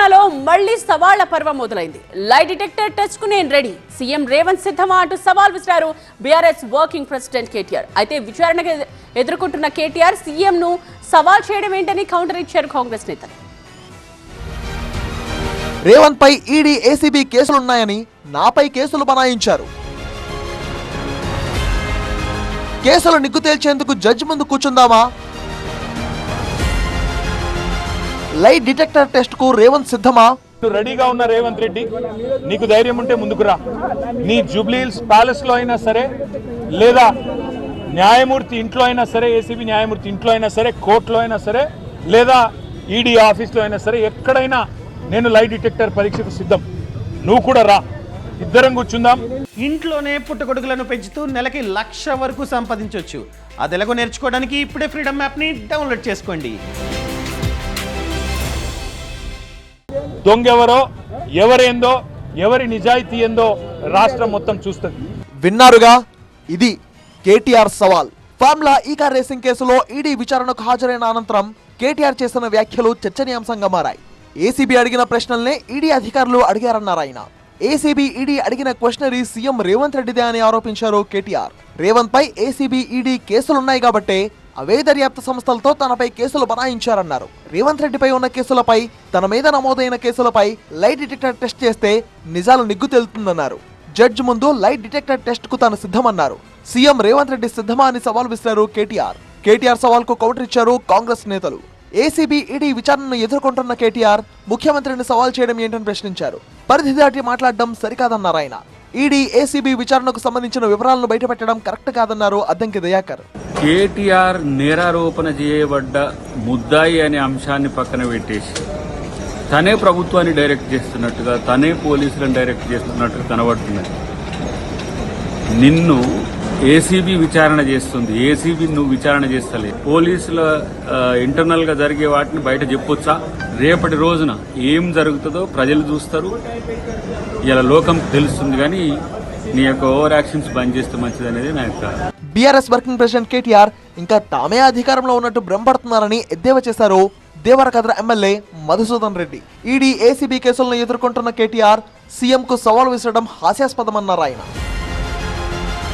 తెలంగాణలో మళ్ళీ సవాళ్ళ పర్వం మొదలైంది. లై డిటెక్టర్ టచ్కు నేను రెడీ సీఎం రేవంత్ సిద్ధమా అంటూ సవాల్ విసిరారు బీఆర్ఎస్ వర్కింగ్ ప్రెసిడెంట్ కేటీఆర్. అయితే విచారణకు ఎదుర్కొంటున్న కేటీఆర్ సీఎం ను సవాల్ చేయడం ఏంటని కౌంటర్ ఇచ్చారు కాంగ్రెస్ నేతలు. రేవంత్ పై ఈడీ ఏసీబీ కేసులున్నాయని నాపై కేసులు బనాయించారు. కేసులు నిగ్గు తేల్చేందుకు జడ్జి ముందు కూర్చుందామా? లైట్ డిటెక్టర్ టెస్ట్కు రేవంత్ సిద్ధమా? నువ్వు రెడీగా ఉన్న రేవంత్ రెడ్డి నీకు ధైర్యం ఉంటే ముందుకు రా. నీ జూబ్లీహిల్స్ ప్యాలెస్లో అయినా సరే లేదా న్యాయమూర్తి ఇంట్లో అయినా సరే ఏసీబీ న్యాయమూర్తి ఇంట్లో అయినా సరే కోర్టులో అయినా సరే లేదా ఈడీ ఆఫీస్లో అయినా సరే ఎక్కడైనా నేను లై డిటెక్టర్ పరీక్షకు సిద్ధం. నువ్వు కూడా రా. ఇద్దరం కూర్చుందాం. ఇంట్లోనే పుట్టగొడుగులను పెంచుతూ నెలకి లక్ష వరకు సంపాదించవచ్చు అది ఎలాగో నేర్చుకోవడానికి ఇప్పుడే ఫ్రీడమ్ యాప్ని డౌన్లోడ్ చేసుకోండి. దొంగెవరో ఎవరేందో ఎవరి నిజాయితీ ఏందో రాష్ట్రం మొత్తం చూస్తుంది. విన్నారుగా? ఇది కేటీఆర్ సవాల్. ఫార్ములా ఈ కార్ రేసింగ్ కేసులో ఈడీ విచారణకు హాజరైన అనంతరం కేటీఆర్ చేసిన వ్యాఖ్యలు చర్చనీయాంశంగా మారాయి. ఏసీబీ అడిగిన ప్రశ్నల్నే ఈడీ అధికారులు అడిగారన్నారు ఆయన. ఏసీబీ ఈడీ అడిగిన క్వశ్చనరీ సీఎం రేవంత్ రెడ్డిదే అని ఆరోపించారు కేటీఆర్. రేవంత్ పై ఏసీబీ ఈడీ కేసులున్నాయి కాబట్టే అవే దర్యాప్తు సంస్థలతో తనపై కేసులు బనాయించారన్నారు. రేవంత్ రెడ్డిపై ఉన్న కేసులపై తన మీద నమోదైన కేసులపై లైట్ డిటెక్టర్ టెస్ట్ చేస్తే నిజాలు నిగ్గు తేలుతుందన్నారు. జడ్జ్ ముందు లైట్ డిటెక్టర్ టెస్ట్కు తాను సిద్ధమన్నారు. సీఎం రేవంత్ రెడ్డి సిద్ధమా అని సవాల్ విసిరారు కేటీఆర్. కేటీఆర్ సవాల్కు కౌంటర్ ఇచ్చారు కాంగ్రెస్ నేతలు. ఏసీబీ ఈడీ విచారణను ఎదుర్కొంటున్న కేటీఆర్ ముఖ్యమంత్రిని సవాల్ చేయడం ఏంటని ప్రశ్నించారు. పరిధి దాటి మాట్లాడడం సరికాదన్నారు ఆయన. ఈడీ ఏసీబీ విచారణకు సంబంధించిన వివరాలను బయటపెట్టడం కరెక్ట్ కాదన్నారు అద్దంకి దయాకర్. కేటీఆర్ నేరారోపణ చేయబడ్డ ముద్దాయి అనే అంశాన్ని పక్కన పెట్టేసి తనే ప్రభుత్వాన్ని డైరెక్ట్ చేస్తున్నట్టుగా తనే పోలీసులను డైరెక్ట్ చేస్తున్నట్టుగా కనబడుతున్నది. నిన్ను ఏసీబీ విచారణ చేస్తుంది. ఏసీబీ నువ్వు విచారణ చేస్తలే. పోలీసుల ఇంటర్నల్గా జరిగే వాటిని బయట చెప్పొచ్చా? రేపటి రోజున ఏం జరుగుతుందో ప్రజలు చూస్తారు. ఇలా లోకం తెలుస్తుంది కానీ నీ యొక్క ఓవర్ యాక్షన్స్ బంద్ చేస్తే మంచిది అనేది నా యొక్క బీఆర్ఎస్ వర్కింగ్ ప్రెసిడెంట్ కేటీఆర్ ఇంకా తామే అధికారంలో ఉన్నట్టు భ్రమపడుతున్నారని ఎద్దేవా చేశారు Devarakadra MLA Madhusudan Reddy. ED ACB కేసులను ఎదుర్కొంటున్న కేటీఆర్ సీఎంకు సవాల్ విసరడం హాస్యాస్పదమన్నారు ఆయన.